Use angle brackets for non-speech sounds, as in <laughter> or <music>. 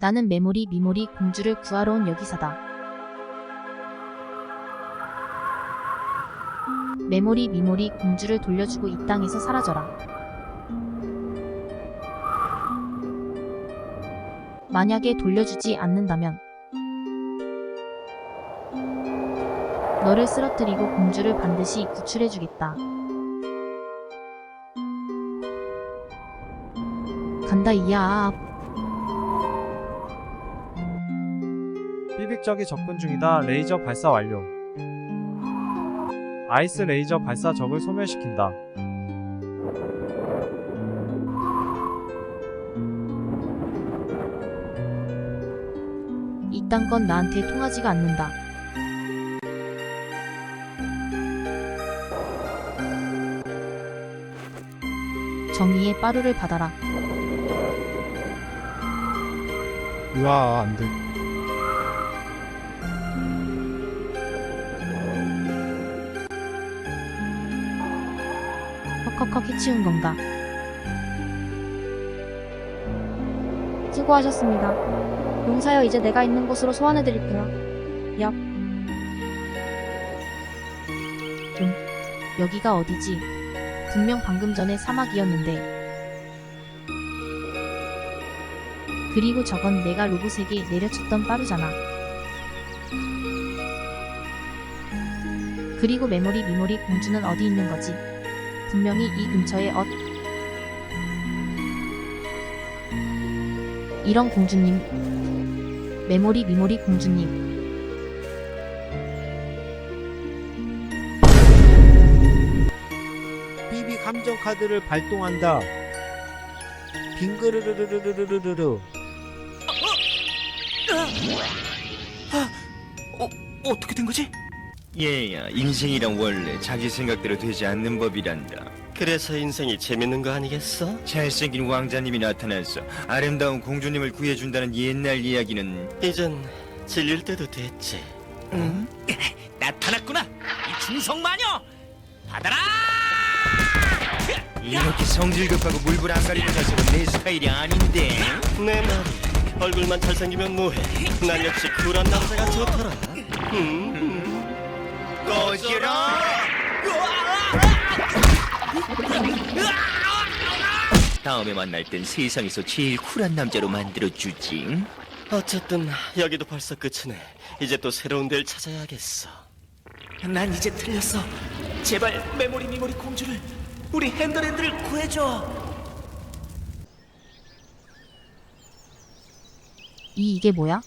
나는 메모리 미모리 공주를 구하러 온 여기사다. 메모리 미모리 공주를 돌려주고 이 땅에서 사라져라. 만약에 돌려주지 않는다면 너를 쓰러뜨리고 공주를 반드시 구출해주겠다. 간다 이야. 삐빅적이 접근 중이다. 레이저 발사 완료. 아이스 레이저 발사 적을 소멸시킨다. 이딴 건 나한테 통하지가 않는다. 정의의 빠루를 받아라. 으아 안 돼 헉헉헉 해치운 건가? 수고하셨습니다. 용사여 이제 내가 있는 곳으로 소환해드릴게요. 여기가 어디지? 분명 방금 전에 사막이었는데. 그리고 저건 내가 로봇에게 내려쳤던 빠루잖아. 그리고 메모리 미모리 공주는 어디 있는 거지? 분명히 이 근처에 엇. 이런 공주님. 메모리 미모리 공주님. 삐빅 함정 카드를 발동한다. 빙그르르르르르르르. 어떻게 된 거지? 얘야, 인생이란 원래 자기 생각대로 되지 않는 법이란다. 그래서 인생이 재밌는 거 아니겠어? 잘생긴 왕자님이 나타나서 아름다운 공주님을 구해준다는 옛날 이야기는 이젠 질릴 때도 됐지. 응? <laughs> 나타났구나! 이 중성 마녀! 받아라! 이렇게 성질 급하고 물불 안 가리는 녀석은 내 스타일이 아닌데. 내 말이 얼굴만 잘생기면 뭐해? 난 역시 쿨한 남자가 좋더라. 음, 꺼지라! 다음에 만날 땐 세상에서 제일 쿨한 남자로 만들어주지. 어쨌든 여기도 벌써 끝이네. 이제 또 새로운 데를 찾아야겠어. 난 이제 틀렸어. 제발 메모리 미모리 공주를 우리 핸들핸들을 구해줘. 이 이게 뭐야?